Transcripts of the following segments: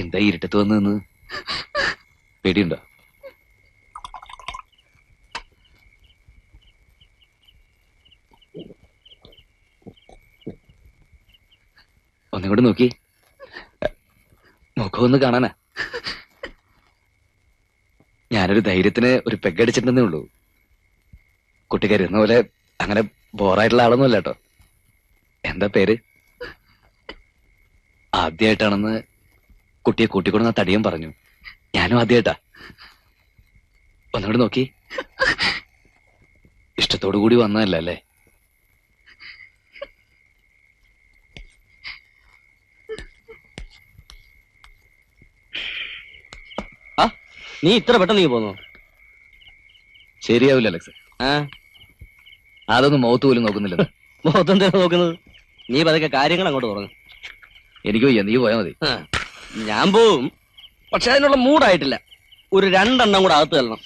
എന്താ ഇരുട്ടത്ത് വന്ന് നിന്ന് പേടിയുണ്ടോ? ഒന്നുകൂടെ നോക്കി. മുഖം ഒന്ന് കാണാനാ. ഞാനൊരു ധൈര്യത്തിന് ഒരു പെഗടിച്ചിട്ടുണ്ടെന്നേ ഉള്ളൂ. കുട്ടി പോലെ അങ്ങനെ ബോറായിട്ടുള്ള ആളൊന്നുമല്ല കേട്ടോ. എന്താ പേര്? ആദ്യമായിട്ടാണെന്ന് കുട്ടിയെ കൂട്ടിക്കൊണ്ടെന്ന തടിയും പറഞ്ഞു. ഞാനും ആദ്യമായിട്ടാ ഒന്നുകൂടെ നോക്കി. ഇഷ്ടത്തോടു കൂടി വന്നതല്ല അല്ലേ? നീ ഇത്ര പെട്ടെന്ന് നീ പോന്നു? ശരിയാവില്ല അലക്സ്. ആ അതൊന്നും മൗത്ത് പോലും നോക്കുന്നില്ല മൗത്ത് എന്തിനാ നോക്കുന്നത്? നീ പതുക്കെ കാര്യങ്ങൾ അങ്ങോട്ട് തുറന്നു എനിക്ക് വയ്യ നീ പോയാൽ മതി. ഞാൻ പോവും. പക്ഷെ അതിനുള്ള മൂടായിട്ടില്ല ഒരു രണ്ടെണ്ണം കൂടെ അകത്ത് തരണം.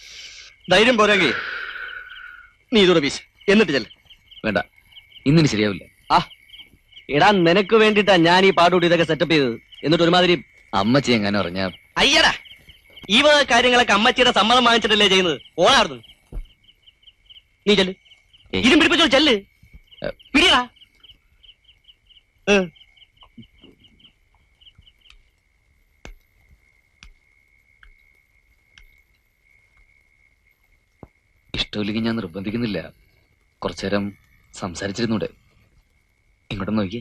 ധൈര്യം പോരെങ്കിൽ നീ ഇതൂടെ പീസ് എന്നിട്ട് ചെല്ല. വേണ്ട. ഇന്നിന് ശരിയാവില്ല. ആ. എടാ നിനക്ക് വേണ്ടിട്ടാ ഞാൻ ഈ പാടുകൂടി ഇതൊക്കെ സെറ്റപ്പ് ചെയ്തത്. എന്നിട്ട് ഒരുമാതിരി അമ്മച്ചി എങ്ങനെ പറഞ്ഞ അയ്യടാ. ഈ വക കാര്യങ്ങളൊക്കെ അമ്മച്ചിയുടെ സമ്മതം വാങ്ങിച്ചിട്ടല്ലേ ചെയ്യുന്നത്? ഓണായിരുന്നു നീ ചെല്ല്. ഏയ്. ഇതും പിടിപ്പിച്ചോ ചെല്ല്. പിടിയടാ. ഏ. ഇഷ്ടമില്ലെങ്കിൽ ഞാൻ നിർബന്ധിക്കുന്നില്ല. കുറച്ചു നേരം സംസാരിച്ചിരുന്നൂടെ. ഇങ്ങോട്ട് നോക്കി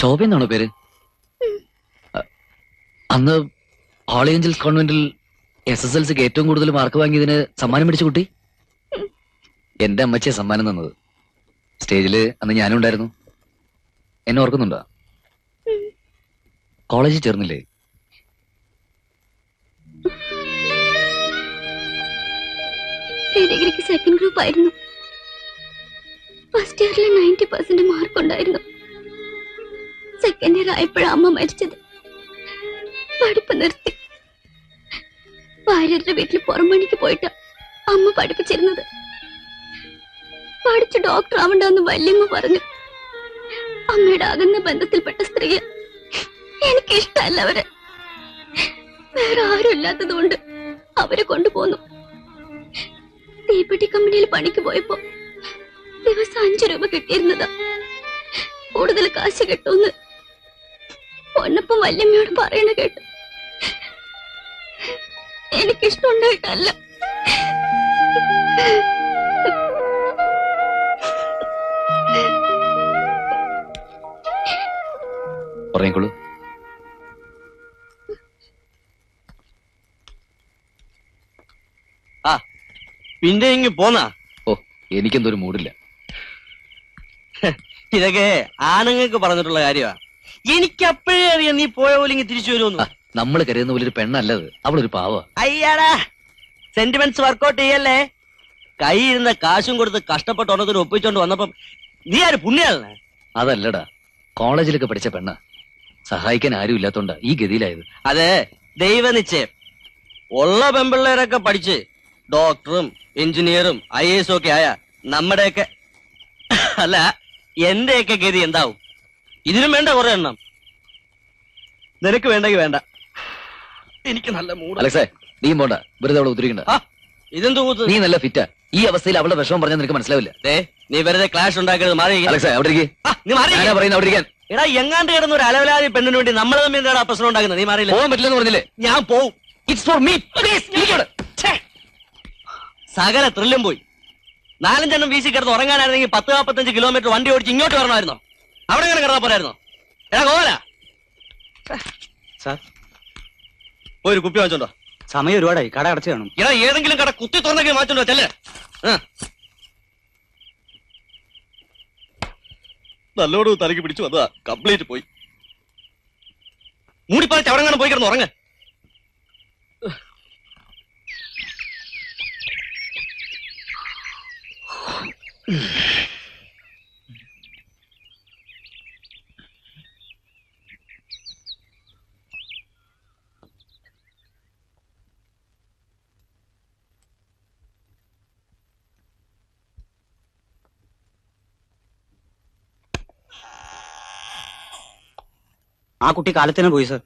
ശോഭ എന്നാണോ പേര്? അന്ന് ഓൾ ഏഞ്ചൽസ് കോൺവെന്റിൽ എസ് എസ് എൽ സിക്ക് ഏറ്റവും കൂടുതൽ മാർക്ക് വാങ്ങിയതിന് സമ്മാനം മേടിച്ച കുട്ടി? എന്റെ അമ്മച്ചിയെ സമ്മാനം തന്നത്. സ്റ്റേജിൽ അന്ന് ഞാനും ഉണ്ടായിരുന്നു. എന്നെ ഓർക്കുന്നുണ്ടോ? കോളേജിൽ ചേർന്നില്ലേ? ഡിഗ്രിക്ക് സെക്കൻഡ് ഗ്രൂപ്പ് ആയിരുന്നു. ഫസ്റ്റ് ഇയറിൽ നയന്റി പെർസെന്റ് മാർക്ക് ഉണ്ടായിരുന്നു. സെക്കൻഡ് ഇയർ ആയപ്പോഴാണ് അമ്മ മരിച്ചത്? പഠിപ്പ് നിർത്തി. ഭാര്യരുടെ വീട്ടിൽ പുറംപണിക്ക് പോയിട്ട് അമ്മ പഠിപ്പിച്ചിരുന്നത്. പഠിച്ച് ഡോക്ടർ ആവണ്ടെന്ന് വല്യമ്മ പറഞ്ഞു. അമ്മയുടെ അകന്ന ബന്ധത്തിൽപ്പെട്ട സ്ത്രീയെ എനിക്ക് ഇഷ്ടമല്ല അവരെ. വേറെ ആരും ഇല്ലാത്തതുകൊണ്ട് അവരെ കൊണ്ടുപോന്നു. തീപ്പെട്ടി കമ്പനിയിൽ പണിക്ക് പോയപ്പോ ദിവസം അഞ്ചു രൂപ കിട്ടിയിരുന്നത്. കൂടുതൽ കാശ് കിട്ടുമെന്ന് പൊന്നപ്പം വല്യമ്മയോട് പറയണ കേട്ടു എനിക്കിഷ്ടമുണ്ടായിട്ടല്ല ആ പിന്നെ ഇങ്ങ് പോന്നാ? ഓ എനിക്കെന്തൊരു മൂടില്ല. ഇതൊക്കെ ആണുങ്ങൾക്ക് പറഞ്ഞിട്ടുള്ള കാര്യമാ എനിക്ക് അപ്പോഴേ അറിയാം നീ പോയ പോലെ ഇങ്ങ് തിരിച്ചു വരുമെന്ന്. നമ്മൾ കരുതുന്ന പോലെ ഒരു പെണ്ണല്ലത്. അവളൊരു പാവ. അയ്യാടാ സെന്റിമെന്റ്സ് വർക്കൗട്ട് ചെയ്യല്ലേ? കൈ ഇരുന്ന കാശും കൊടുത്ത് കഷ്ടപ്പെട്ട് ഒന്നത്തിന് ഒപ്പിച്ചോണ്ട് വന്നപ്പം നീ ആര് പുണ്യാളനെ? അതല്ലടാ കോളേജിലൊക്കെ പഠിച്ച പെണ്ണ. സഹായിക്കാൻ ആരും ഇല്ലാത്തോണ്ട ഈ ഗതിയിലായത്. അതെ ദൈവനിശ്ചയം. ഉള്ള പെമ്പിള്ളേരൊക്കെ പഠിച്ച് ഡോക്ടറും എഞ്ചിനീയറും ഐ എസ് ഒക്കെ ആയ നമ്മുടെയൊക്കെ അല്ല എന്റെയൊക്കെ ഗതി എന്താവും? ഇതിനും വേണ്ട കുറെ എണ്ണം. നിനക്ക് വേണ്ടെങ്കിൽ വേണ്ട. എനിക്ക് നല്ല മൂഡ് അലക്സേ നീ പോണ്ട. വെറുതെ അവളെ ഉദ്ധരിക്കണ്ട. ആ ഇതെന്ത് നീ നല്ല ഫിറ്റാ ഈ അവസ്ഥയിൽ അവളുടെ വിഷമം പറഞ്ഞാൽ നിനക്ക് മനസ്സിലാവില്ല. ദേ, നീ വെറുതെ ക്ലാഷ് ഉണ്ടാക്കരുത് മാറി. അലക്സേ അവിടെ ഇരിക്ക്. ആ, നീ മാറി ഞാനാ പറയുന്നത് അവിടെ ഇരിക്കാൻ. എടാ എങ്ങാണ്ട് കിടന്ന ഒരു അലവലാതി പെണ്ണിന് വേണ്ടി നമ്മൾ തമ്മിൽ എന്താടാ പ്രശ്നം ഉണ്ടാക്കുന്നത്? നീ മാറിയില്ല? പോകാൻ പറ്റില്ലെന്ന് പറഞ്ഞില്ലേ? ഞാൻ പോവും. ഇറ്റ്സ് ഫോർ മീ പ്ലീസ് സകല ത്രില്ലും പോയി. നാലഞ്ചെണ്ണം വീശി കിടന്ന് ഉറങ്ങാനായിരുന്നെങ്കിൽ പത്ത് നാൽപ്പത്തഞ്ച് കിലോമീറ്റർ വണ്ടി ഓടിച്ച് ഇങ്ങോട്ട് വരണമായിരുന്നോ? അവിടെ ഇങ്ങനെ കിടന്നാ പോരായിരുന്നോ? എടാ കോല സാർ. ഒരു കുപ്പി വാങ്ങിച്ചോണ്ടോ സമയം ഒരുപാടായി. കട അടച്ചു കാണും. എടാ ഏതെങ്കിലും കട കുത്തി തുറന്നെങ്കിൽ വാങ്ങിച്ചോണ്ടോ ചെല്ലേ. നല്ലോണം തലക്ക് പിടിച്ചു വന്നതാ. കംപ്ലീറ്റ് പോയി. മൂടിപ്പറിച്ച് ചവടങ്ങാണ് പോയി കിടന്ന് ഉറങ്ങ. ആ കുട്ടി കാലത്തിനെ പോയി സർ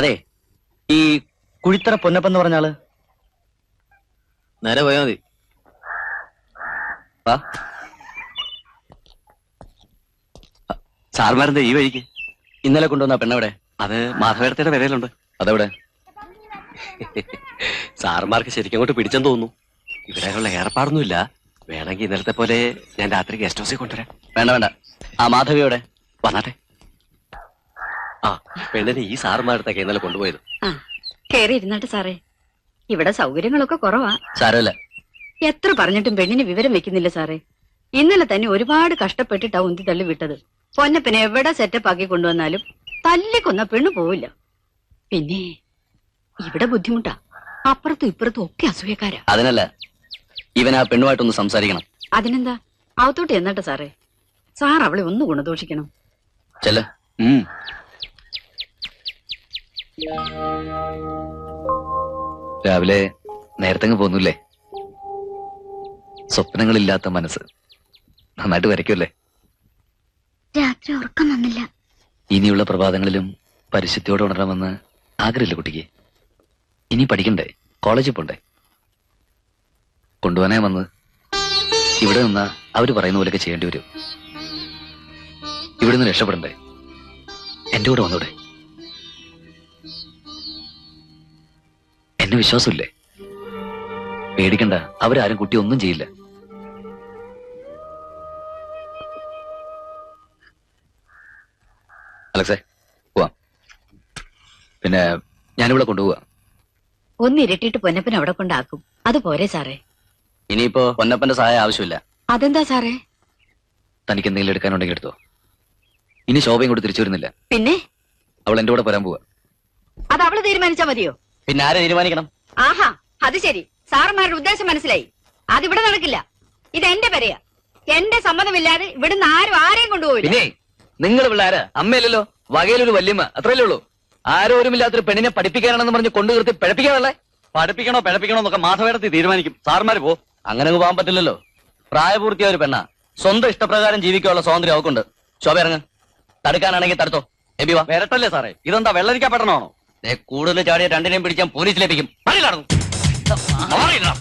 അതെ. ഈ കുഴിത്തറ പൊന്നപ്പെന്ന് പറഞ്ഞാൾ നേരെ പോയാ മതി. വാ. സാർമാരെന്താ ഈ വഴിക്ക്? ഇന്നലെ കൊണ്ടുവന്ന പെണ്ണവിടെ അത് മാധവേടത്തയുടെ വിലയിലുണ്ട് അതെവിടെ? സാർമാർക്ക് ശരിക്കും അങ്ങോട്ട് പിടിച്ചെന്ന് തോന്നുന്നു. ഇവരാനുള്ള ഏർപ്പാടൊന്നുമില്ല. വേണമെങ്കിൽ ഇന്നലത്തെ പോലെ ഞാൻ രാത്രി ഗസ്റ്റ് ഹൗസിൽ കൊണ്ടുവരാം. വേണ്ട വേണ്ട. ആ മാധവിയോടെ വന്നാട്ടെ. ആ പെണ്ണിനെ ഈ സാറുമാരത്തൊക്കെ ഇന്നലെ കൊണ്ടുപോയത്. ആ കേറി ഇരുന്നാട്ടെ സാറേ. ഇവിടെ സൗകര്യങ്ങളൊക്കെ കുറവാ. സാരല്ല എത്ര പറഞ്ഞിട്ടും പെണ്ണിന് വിവരം വെക്കുന്നില്ല സാറേ. ഇന്നലെ തന്നെ ഒരുപാട് കഷ്ടപ്പെട്ടിട്ടാ ഉന്തി തള്ളി വിട്ടത്. പൊന്നപ്പിനെ എവിടെ സെറ്റപ്പ് ആക്കി കൊണ്ടുവന്നാലും തല്ലിക്കൊന്ന പെണ്ണു പോവില്ല. പിന്നെ ഇവിടെ ബുദ്ധിമുട്ടാ. അപ്പുറത്തും ഇപ്പുറത്തും ഒക്കെ അസൂയക്കാരാ. അതിനല്ല ഇവൻ ആ പെണ്ണുമായിട്ടൊന്ന് സംസാരിക്കണം. അതിനെന്താ? അവത്തോട്ട് എന്നട്ടെ സാറേ. സാർ അവളെ ഒന്ന് ഗുണദോഷിക്കണം. ചെല്ല. രാവിലെ നേരത്തെ പോന്നുല്ലേ? സ്വപ്നങ്ങളില്ലാത്ത മനസ്സ്. നന്നായിട്ട് വരയ്ക്കുമല്ലേ രാത്രി ഉറക്കം വന്നില്ല. ഇനിയുള്ള പ്രഭാതങ്ങളിലും പരിശുദ്ധിയോടെ ഉണരണമെന്ന് ആഗ്രഹമില്ല കുട്ടിക്ക്. ഇനി പഠിക്കണ്ടേ? കോളേജിൽ പോണ്ടേ? കൊണ്ടുപോകാനേ വന്നത് ഇവിടെ നിന്നാ അവർ പറയുന്ന പോലെയൊക്കെ ചെയ്യേണ്ടി വരും. ഇവിടെ നിന്ന് രക്ഷപ്പെടണ്ടേ? എന്റെ കൂടെ വന്നൂടെ? എന്നെ വിശ്വാസമില്ലേ? പേടിക്കണ്ട അവരാരും കുട്ടി ഒന്നും ചെയ്യില്ല. അലക്സേ പോവാം. പിന്നെ ഞാനിവിടെ കൊണ്ടുപോവാ. ഒന്ന് ഇരട്ടിട്ട് പൊന്നപ്പൻ അവിടെ കൊണ്ടാക്കും. അത് പോരെ സാറേ. ഇനിയിപ്പോ പൊന്നപ്പന്റെ സഹായം ആവശ്യമില്ല. അതെന്താ സാറേ? തനിക്ക് എന്തെങ്കിലും എടുക്കാനുണ്ടെങ്കിൽ എടുത്തോ. ഇനി ശോഭയും കൂടി തിരിച്ചു വരുന്നില്ല. പിന്നെ? അവൾ എന്റെ കൂടെ പോരാൻ പോവാ. അത് അവൾ തീരുമാനിച്ചാ മതിയോ? പിന്നെ ആരെ തീരുമാനിക്കണം? ആഹാ അത് ശരി. സാറുമാരുടെ ഉദ്ദേശം മനസ്സിലായി. അതിവിടെ നടക്കില്ല. ഇത് എന്റെ പെരയാ. എന്റെ സമ്മതമില്ലാതെ ഇവിടുന്ന് ആരും ആരെയും കൊണ്ടുപോയില്ല പിന്നെ നിങ്ങൾ പിള്ളേര് അമ്മയല്ലല്ലോ? വകയിലൊരു വല്യമ്മ. അത്രയല്ലേ ഉള്ളൂ. ആരോരുമില്ലാത്തൊരു പെണ്ണിനെ പഠിപ്പിക്കാനാണെന്ന് പറഞ്ഞ് കൊണ്ടു നിർത്തി പിഴപ്പിക്കാനല്ലേ? പഠിപ്പിക്കണോ പിഴപ്പിക്കണോ എന്നൊക്കെ മാധവേടത്തി തീരുമാനിക്കും. സാർമാര് പോ. അങ്ങനെ അങ്ങ് പോകാൻ പറ്റില്ലല്ലോ. പ്രായപൂർത്തിയായ ഒരു പെണ്ണാ. സ്വന്തം ഇഷ്ടപ്രകാരം ജീവിക്കാനുള്ള സ്വാതന്ത്ര്യം അവക്കുണ്ട് ശോഭ ഇറങ്ങ്. തടുക്കാനാണെങ്കിൽ തടുത്തോ. എബി വാ. വരട്ടല്ലേ സാറേ? ഇതെന്താ വെള്ളരിക്കപ്പെട്ടണമാണോ ദേ, കൂടുതൽ ചാടിയ രണ്ടിനെയും പിടിച്ചാൽ പോലീസിലേപ്പിക്കും പണി നടന്നു മാറിയിടാം.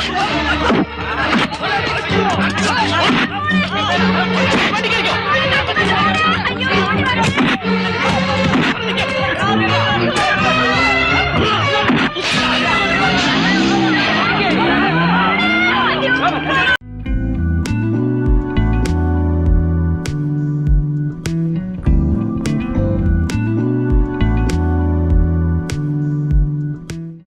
ആഹാ,